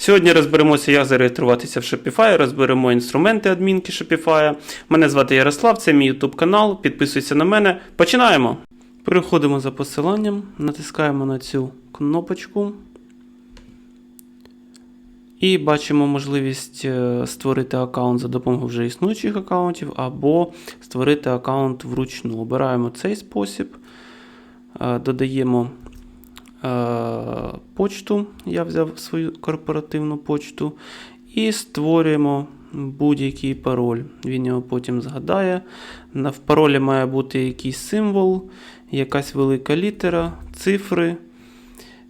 Сьогодні розберемося, як зареєструватися в Shopify, розберемо інструменти адмінки Shopify. Мене звати Ярослав, це мій YouTube канал. Підписуйся на мене. Починаємо! Переходимо за посиланням, натискаємо на цю кнопочку. І бачимо можливість е, створити аккаунт за допомогою вже існуючих аккаунтів, або створити аккаунт вручну. Обираємо цей спосіб, е, додаємо почту. Я взяв свою корпоративну почту. І створюємо будь-який пароль. Він його потім згадає. В паролі має бути якийсь символ, якась велика літера, цифри.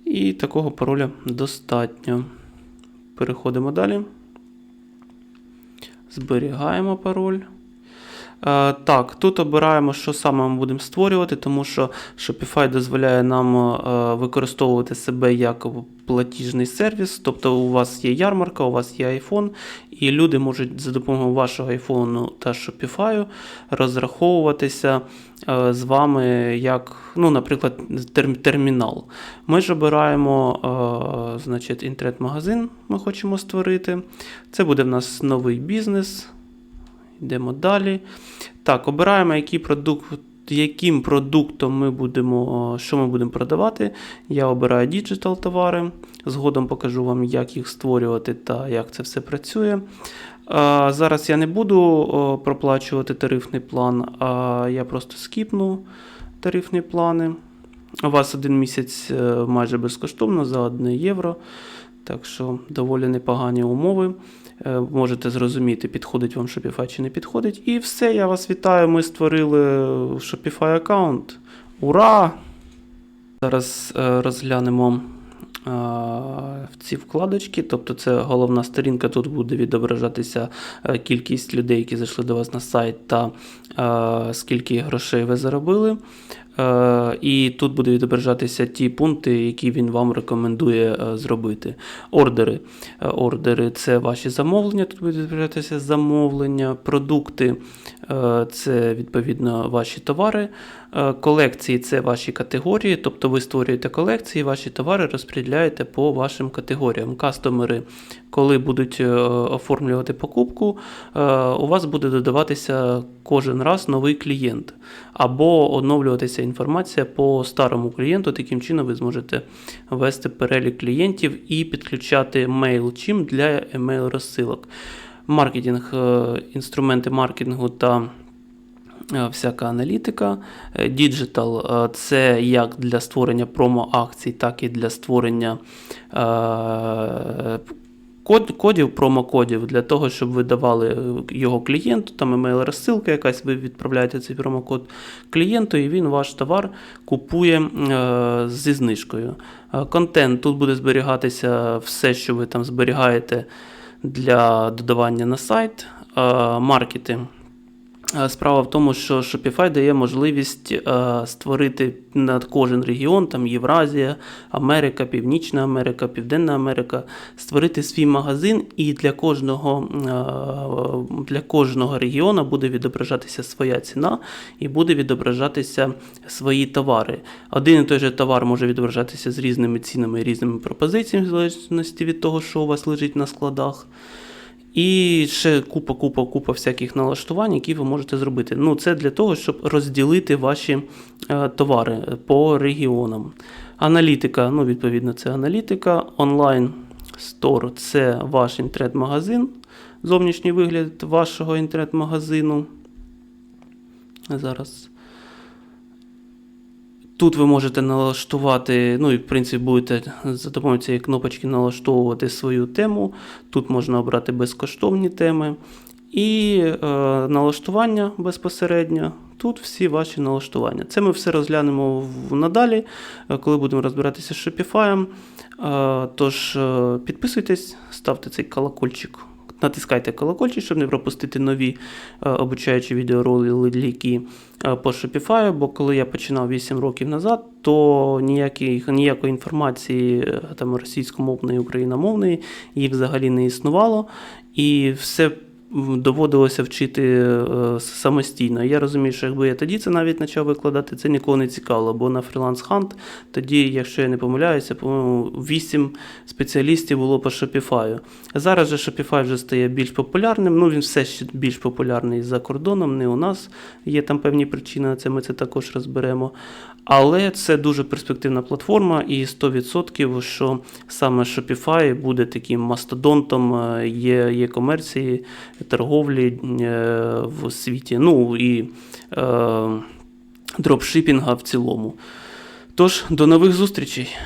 І такого пароля достатньо. Переходимо далі. Зберігаємо пароль. Е, так, тут обираємо, що саме ми будемо створювати, тому що Shopify дозволяє нам е, використовувати себе як платіжний сервіс. Тобто у вас є ярмарка, у вас є iPhone, і люди можуть за допомогою вашого iPhone та Shopify розраховуватися е, з вами як, ну, наприклад, термінал. Ми ж обираємо значить, інтернет-магазин, ми хочемо створити. Це буде в нас новий бізнес. Йдемо далі. Так, обираємо, який продукт, яким продуктом ми будемо, що ми будемо продавати. Я обираю діджитал товари. Згодом покажу вам, як їх створювати та як це все працює. Зараз я не буду проплачувати тарифний план, а я просто скіпну тарифні плани. У вас один місяць е, майже безкоштовно за 1 євро. Так що доволі непогані умови. Е, Можете зрозуміти, підходить вам Shopify чи не підходить. І все, я вас вітаю. Ми створили Shopify аккаунт. Ура! Зараз е, розглянемо е, в ці вкладочки. Тобто, це головна сторінка. Тут буде відображатися е, кількість людей, які зайшли до вас на сайт, та е, скільки грошей ви заробили. Е, І тут буде відображатися ті пункти, які він вам рекомендує е, зробити. Ордери. Е, Ордери це ваші замовлення. Тут буде відображатися замовлення, продукти це відповідно ваші товари. Колекції це ваші категорії, тобто ви створюєте колекції, ваші товари розподіляєте по вашим категоріям. Кастомери, коли будуть оформлювати покупку, у вас буде додаватися кожен раз новий клієнт, або оновлюватися інформація по старому клієнту. Таким чином ви зможете ввести перелік клієнтів і підключати MailChimp для емейл розсилок. Маркетинг, е, інструменти маркетингу та е, всяка аналітика. Е, е, це як для створення промо-акцій, так і для створення код, кодів, промокодів для того, щоб ви давали його клієнту, там емейл розсилка якась, ви відправляєте цей промокод клієнту, і він ваш товар купує е, зі знижкою. Е, Контент тут буде зберігатися все, що ви там зберігаєте для додавання на сайт. Е, Маркети. Е, Справа в тому, що Shopify дає можливість е, створити на кожен регіон, там Євразія, Америка, Північна Америка, Південна Америка, створити свій магазин, і для кожного, е, для кожного регіону буде відображатися своя ціна і буде відображатися свої товари. Один і той же товар може відображатися з різними цінами і різними пропозиціями, в залежності від того, що у вас лежить на складах. І ще купа, купа, купа всяких налаштувань, які ви можете зробити. Ну, це для того, щоб розділити ваші е, товари по регіонам. Аналітика, ну, відповідно, це аналітика. Онлайн стор це ваш інтернет-магазин, зовнішній вигляд вашого інтернет-магазину. Зараз. Тут ви можете налаштувати, ну і в принципі будете за допомогою цієї кнопочки налаштовувати свою тему. Тут можна обрати безкоштовні теми. І е, налаштування безпосередньо. Тут всі ваші налаштування. Це ми все розглянемо надалі, е, коли будемо розбиратися з Shopify. Е, тож е, підписуйтесь, ставте цей колокольчик Натискайте колокольчик, щоб не пропустити нові е, обучаючі відеоролики по Shopify, бо коли я починав 8 років назад, то ніяких, ніякої інформації е, там російськомовної, україномовної її взагалі не існувало. І все доводилося вчити е, самостійно. Я розумію, що якби я тоді це навіть почав викладати, це нікого не цікавило, бо на фріланс Hunt тоді, якщо я не помиляюся, по-моєму, 8 спеціалістів було по Shopify. Зараз же Shopify вже стає більш популярним. Ну, він все ще більш популярний за кордоном, не у нас. Є там певні причини на це, ми це також розберемо. Але це дуже перспективна платформа, і 100%, що саме Shopify буде таким мастодонтом е, є, є комерції, торговлі е, в світі. Ну і е, дропшипінга в цілому. Тож, до нових зустрічей!